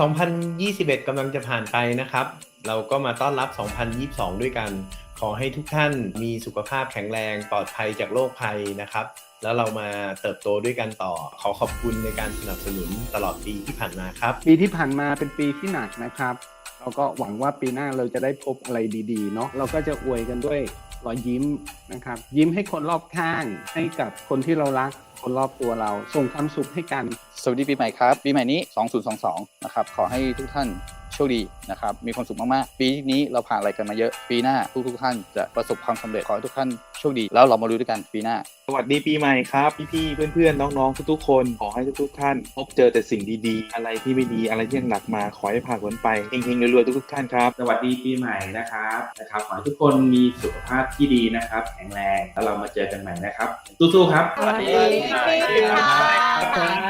2021กำลังจะผ่านไปนะครับ เราก็มาต้อนรับ 2022 ด้วยกัน ขอให้ทุกท่านมีสุขภาพแข็งแรงปลอดภัยจากโรคภัยนะครับ แล้วเรามาเติบโตด้วยกันต่อ ขอขอบคุณในการสนับสนุนตลอดปีที่ผ่านมาครับ ปีที่ผ่านมาเป็นปีที่หนักนะครับเราก็หวังว่าปีหน้าเราจะได้พบอะไรดีๆเนาะเราก็จะอวยกันด้วย รอยยิ้มนะครับ ยิ้มให้คนรอบข้างให้กับคนที่เรารักคนรอบตัวเรา ส่งความสุขให้กัน สวัสดีปีใหม่ครับ ปีใหม่นี้ 2022 นะครับ ขอให้ทุกท่าน โชคดีนะครับ มีความสุขมาก ๆ ปีนี้เราผ่านอะไรกันมาเยอะ ปีหน้าทุกๆท่านจะประสบความสำเร็จ ขอให้ทุกท่านโชคดี แล้วเรามาดูด้วยกันปีหน้า สวัสดีปีใหม่ครับ พี่ๆ เพื่อนๆ น้องๆ ทุกๆ คน ขอให้ทุกๆ ท่าน พบเจอแต่สิ่งดีๆ อะไรที่ไม่ดีอะไรที่ยังหนักมา ขอให้ผ่านพ้นไปเฮงๆรวยๆ ทุกๆ ท่านครับ สวัสดีปีใหม่นะครับนะครับ ขอให้ทุกคนมีสุขภาพที่ดีนะครับ แข็งแรง แล้วเรามาเจอกันใหม่นะครับสู้ๆ ครับ สวัสดีปีใหม่ครับ